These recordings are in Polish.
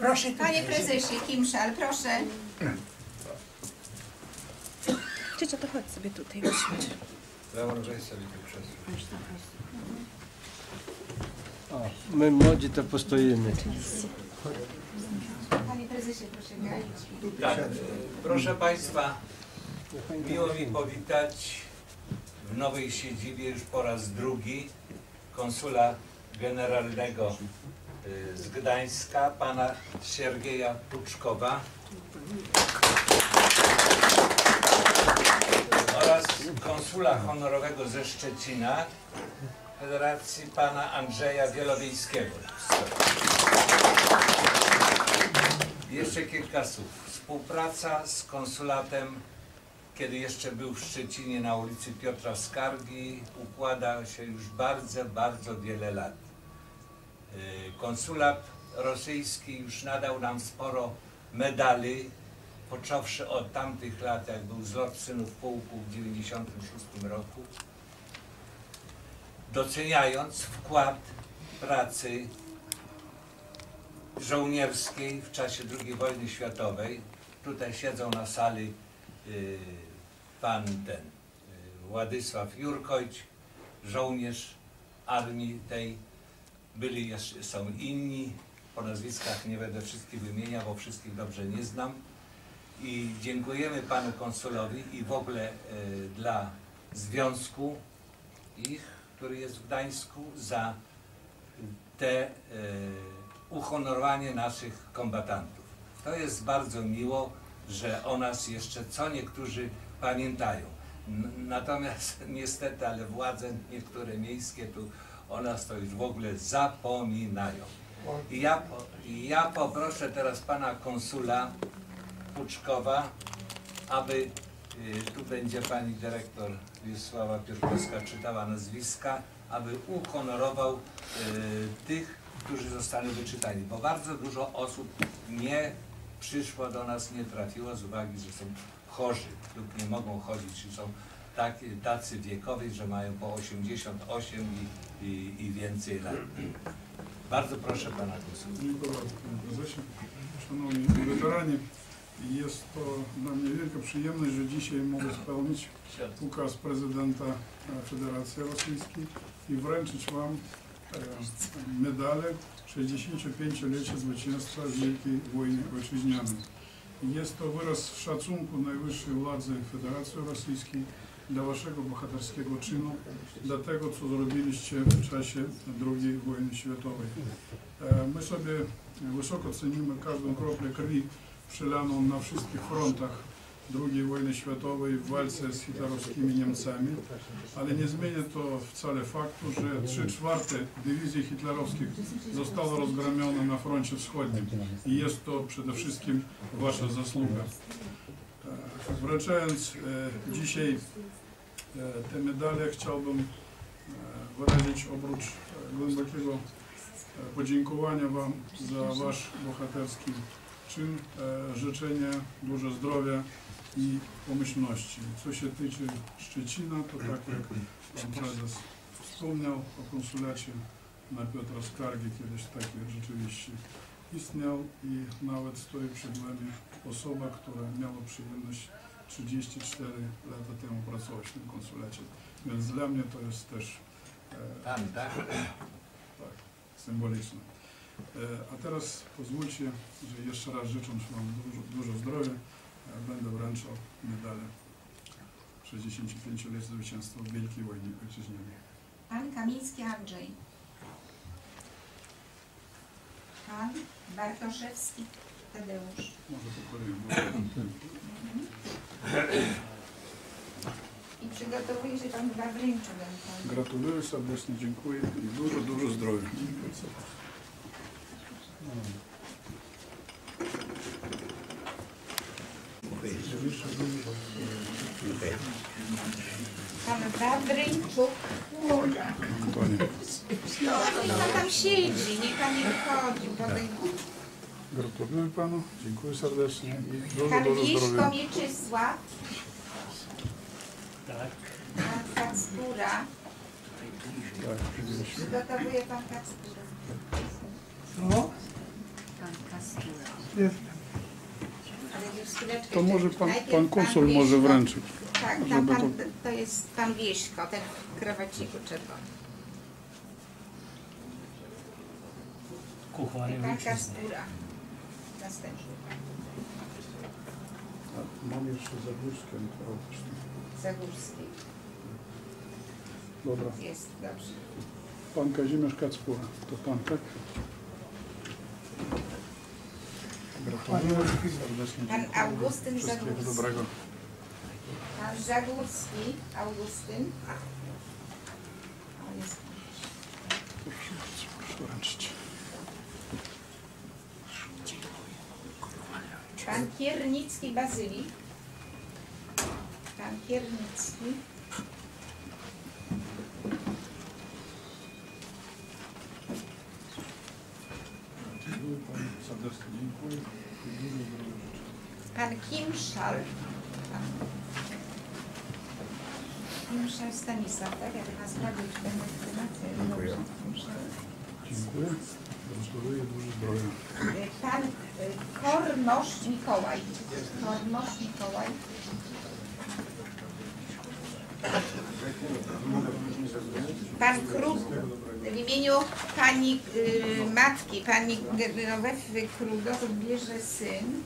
Proszę Panie prezesie, Kimszal, proszę. Ciocia, to chodź sobie tutaj, usiądź. Założę sobie tu krzesło. O, my młodzi to postoimy. Panie prezesie, proszę gaić. Tak, proszę Państwa, miło mi powitać w nowej siedzibie już po raz drugi konsula generalnego z Gdańska, pana Siergieja Puczkowa oraz konsula honorowego ze Szczecina Federacji pana Andrzeja Wielowiejskiego. Jeszcze kilka słów. Współpraca z konsulatem, kiedy jeszcze był w Szczecinie na ulicy Piotra Skargi, układa się już bardzo, bardzo wiele lat. Yy, Konsulat rosyjski już nadał nam sporo medali, począwszy od tamtych lat, jak był zlot synów pułku w 1996 roku, doceniając wkład pracy żołnierskiej w czasie II wojny światowej. Tutaj siedzą na sali y, pan ten y, Władysław Jurkojć, żołnierz armii tej. Byli jeszcze, są inni, po nazwiskach nie będę wszystkich wymieniał, bo wszystkich dobrze nie znam. I dziękujemy panu konsulowi i w ogóle y, dla związku ich, który jest w Gdańsku, za te y, uhonorowanie naszych kombatantów. To jest bardzo miło, że o nas jeszcze co niektórzy pamiętają. Natomiast niestety, ale władze niektóre miejskie tu o nas to już w ogóle zapominają. I ja, ja poproszę teraz pana konsula Puczkowa, aby y, tu będzie pani dyrektor Wiesława Piórkowska czytała nazwiska, aby uhonorował y, tych, którzy zostali wyczytani, bo bardzo dużo osób nie przyszło do nas, nie trafiło z uwagi, że są chorzy lub nie mogą chodzić, czy są tak, tacy wiekowi, że mają po 88 i, i, i więcej lat. Bardzo proszę pana prezesie. Szanowni weterani, jest to dla mnie wielka przyjemność, że dzisiaj mogę spełnić ukaz prezydenta Federacji Rosyjskiej i wręczyć Wam e, medale 65-lecia zwycięstwa Wielkiej Wojnie Ojczyźnianej. Jest to wyraz szacunku najwyższej władzy Federacji Rosyjskiej dla Waszego bohaterskiego czynu, dla tego, co zrobiliście w czasie II wojny światowej. E, My sobie wysoko cenimy każdą kroplę krwi przelaną na wszystkich frontach II wojny światowej w walce z hitlerowskimi Niemcami, ale nie zmienia to wcale faktu, że 3 czwarte dywizji hitlerowskich zostało rozgromione na froncie wschodnim i jest to przede wszystkim Wasza zasługa. E, Wręczając e, dzisiaj te medale chciałbym e, wyrazić oprócz e, głębokiego e, podziękowania Wam za Wasz bohaterski czyn, e, życzenia dużo zdrowia i pomyślności. Co się tyczy Szczecina, to tak jak Pan Prezes wspomniał o konsulacie na Piotra Skargi, kiedyś taki rzeczywiście istniał i nawet stoi przed Wami osoba, która miała przyjemność 34 lata temu pracować w tym konsulacie. Więc dla mnie to jest też e, Pan, tak? tak, symboliczne. E, A teraz pozwólcie, że jeszcze raz życząc Wam dużo, dużo zdrowia, e, będę wręczał medale 65 lat zwycięstwa w Wielkiej Wojnie Ojczyźnianej. Pan Kamiński Andrzej. Pan Bartoszewski Tadeusz. Może po kolei. I przygotowuje się pan chyba wręczy Gratuluję serdecznie, dziękuję i dużo, dużo zdrowia. Pan Wawryńczuk. Antonie. No, niech pan tam siedzi, niech pan nie wychodzi. Gratuluję Panu, dziękuję serdecznie i dużo, dużo zdrowia. Mieczysław. Tak. Pan Kacpura. Tak. Przygotowuje pan kapsturę. Pan kapsturę. Ale już chwileczkę. To może pan, Najpierw pan konsul może Wieśko. wręczyć. Tak, tam żeby pan, to- to jest pan Wieśko, ten w krawaciku. Kuchłanie Pan. Następny. Mam jeszcze zagłózkę. Zagórski. Dobra. Jest, dobrze. Pan Kazimierz Kacpura. To pan, tak? Gratuluję serdecznie. Pan Augustyn Wszystkiego Zagórski. dobrego. Pan Zagórski, Augustyn. O, jest. Proszę bardzo, proszę wręczyć. Pan Kiernicki Bazyli. Pan Kiernicki. Serdecznie dziękuję. Pan Kimszal. Kimszal Stanisław, tak? Ja chyba sprawdzę, czy będę legitymację. Dziękuję. Dziękuję. Gratuluję, dużo zdrowia. Pan y, Kornosz Mikołaj. Kornosz Mikołaj. Pan Krut, w imieniu pani y, matki, pani Genowefy Krudo, odbierze syn.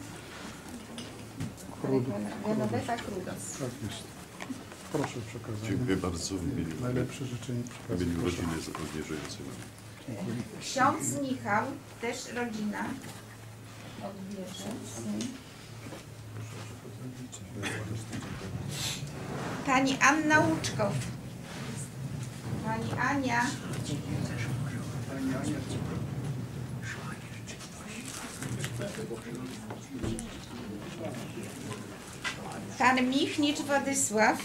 Krudo. Genowefa Krudos. Tak jest. Proszę o przekazanie. Dziękuję bardzo w imieniu, Najlepsze życzenia w przekazać. imieniu rodziny zagrożającej. Ksiądz Michał, też rodzina. Pani Anna Łuczkow. Pani Ania. Pan Michnicz Władysław.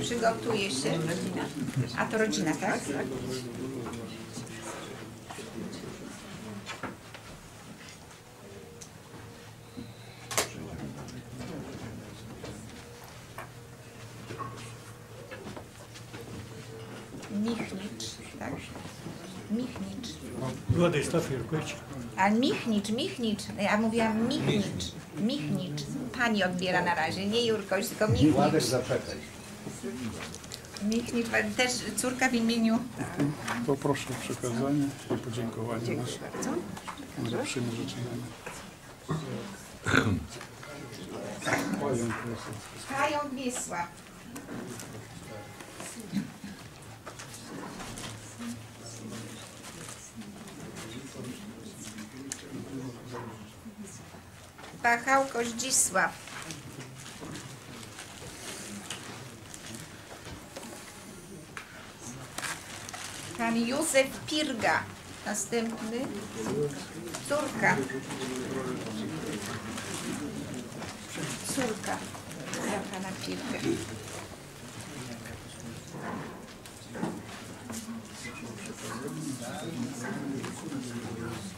Przygotuje się. A to rodzina, tak? Michnicz, tak? Michnicz. Władysław Jurkowicz. A Michnicz, Michnicz. Ja mówiłam Michnicz. Michnicz. Pani odbiera na razie, nie Jurkoś, tylko Władek Michnicz. zaczekaj. Michnicz, też córka w imieniu. To proszę o przekazanie i podziękowanie nasze. Najlepszymi życzeniami. Panią profesor. Pachałko Zdzisław. Pan Józef Pirga. Następny. Córka. Córka. Pana Pirga.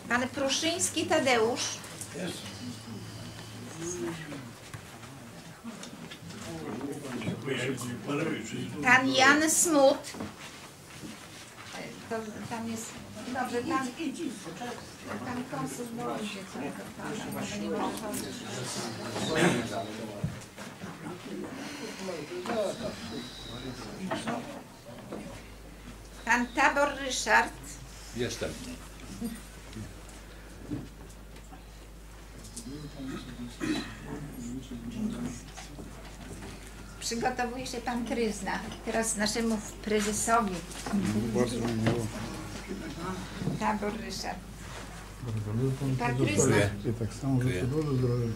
Pan Pruszyński Tadeusz. Pan Jan Smut. To, tam jest. Dobrze, pan, pan konsul boi się całego pana, może nie może chodzić. Pan Tabor Ryszard. Jestem. Przygotowuje się pan Kryzna. Teraz naszemu prezesowi. Bardzo mi miło. Tabor Ryszard. Gratuluję panu Pan. Kryzna. I tak samo życzę dużo zdrowia.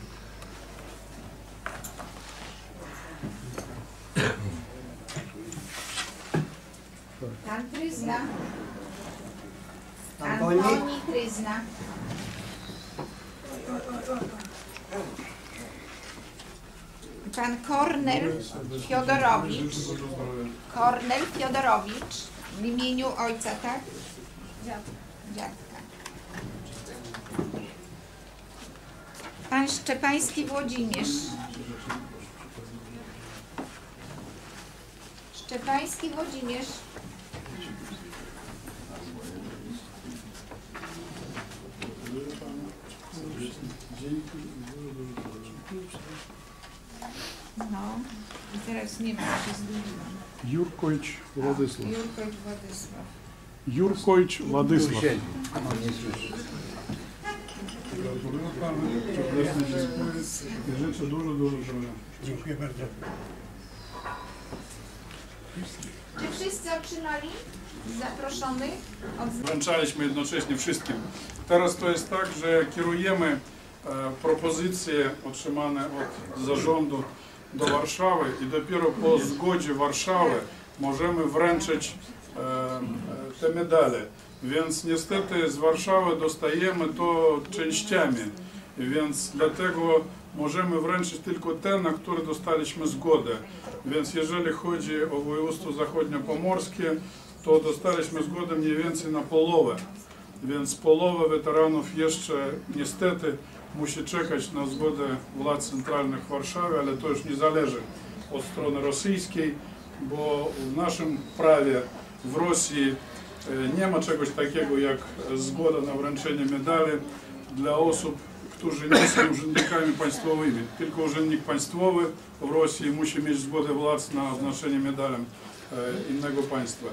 Pan Kryzna. Antoni Kryzna. Pan Kornel Fiodorowicz. Kornel Fiodorowicz. W imieniu ojca, tak? Dziadka. Pan Szczepański Włodzimierz. Szczepański Włodzimierz. Dzięki. Dużo, dużo, dużo. No. I teraz nie ma, się zgubiłam. Jurkojcz Władysław. Jurkowicz Władysław. Jurkojcz Władysław. Gratuluję panu, serdecznie dziękuję i życzę dużo, dużo zdrowia. Dziękuję bardzo. Czy wszyscy otrzymali zaproszonych? Od... Wręczaliśmy jednocześnie wszystkim. Teraz to jest tak, że kierujemy e, propozycje otrzymane od zarządu do Warszawy i dopiero po zgodzie Warszawy możemy wręczyć e, e, te medale. Więc niestety z Warszawy dostajemy to częściami, więc dlatego możemy wręczyć tylko te, na które dostaliśmy zgodę. Więc jeżeli chodzi o województwo zachodniopomorskie, to dostaliśmy zgodę mniej więcej na połowę. Więc połowa weteranów jeszcze niestety musi czekać na zgodę władz centralnych w Warszawie, ale to już nie zależy od strony rosyjskiej, bo w naszym prawie w Rosji e, nie ma czegoś takiego jak zgoda na wręczenie medali dla osób, którzy nie są urzędnikami państwowymi. Tylko urzędnik państwowy w Rosji musi mieć zgodę władz na oznaczenie medalem innego państwa.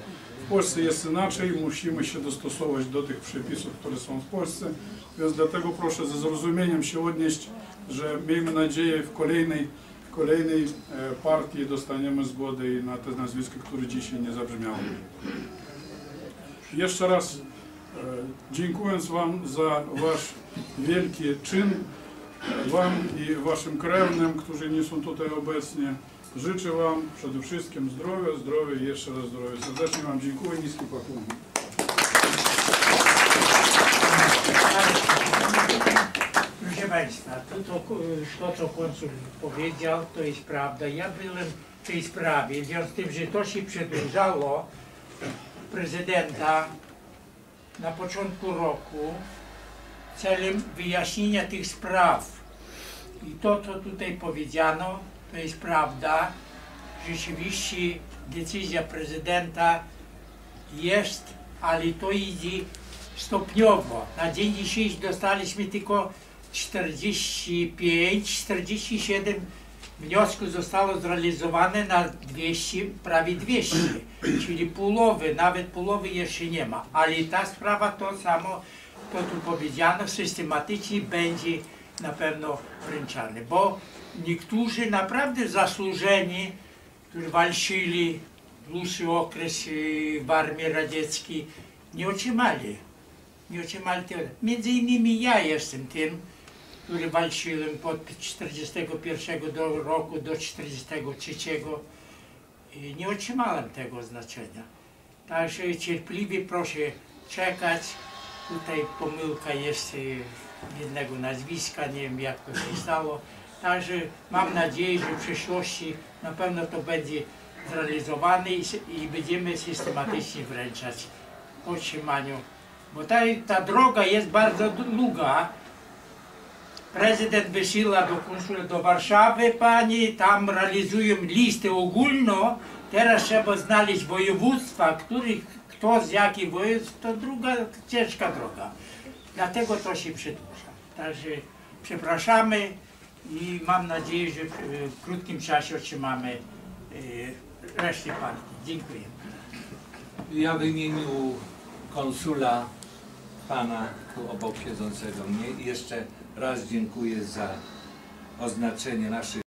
W Polsce jest inaczej, musimy się dostosować do tych przepisów, które są w Polsce, więc dlatego proszę ze zrozumieniem się odnieść, że miejmy nadzieję w kolejnej, kolejnej e, partii dostaniemy zgodę i na te nazwiska, które dzisiaj nie zabrzmiały. Jeszcze raz e, dziękując Wam za Wasz wielki czyn, Wam i Waszym krewnym, którzy nie są tutaj obecni, życzę Wam przede wszystkim zdrowia, zdrowia i jeszcze raz zdrowia. Serdecznie Wam dziękuję, niski pokłon. Proszę Państwa, to, to, to co konsul powiedział, to jest prawda. Ja byłem w tej sprawie, w związku z tym, że to się przedłużało prezydenta na początku roku celem wyjaśnienia tych spraw. I to, co tutaj powiedziano, to jest prawda. Rzeczywiście decyzja prezydenta jest, ale to idzie stopniowo. Na dzień dzisiejszy dostaliśmy tylko 45, 47 wniosków zostało zrealizowane na 200, prawie 200, czyli połowy, nawet połowy jeszcze nie ma. Ale ta sprawa to samo, to tu powiedziano, systematycznie będzie na pewno wręczane, bo niektórzy naprawdę zasłużeni, którzy walczyli dłuższy okres y, w armii radzieckiej, nie otrzymali. Nie otrzymali tego. Między innymi ja jestem tym, który walczyłem od 41 do roku do 43 i nie otrzymałem tego znaczenia. Także cierpliwie proszę czekać. Tutaj pomyłka jest y, jednego nazwiska, nie wiem jak to się stało. Także mam nadzieję, że w przyszłości na pewno to będzie zrealizowane i, i będziemy systematycznie wręczać po otrzymaniu. Bo ta, ta droga jest bardzo długa. Prezydent wysyła do konsula do Warszawy, pani, tam realizują listę ogólną. Teraz trzeba znaleźć województwa, których, kto z jakich województw, to druga ciężka droga. Dlatego to się przedłuża. Także przepraszamy i mam nadzieję, że w, krótkim czasie otrzymamy e, resztę partii. Dziękuję. Ja w imieniu konsula pana tu obok siedzącego mnie jeszcze raz dziękuję za oznaczenie naszych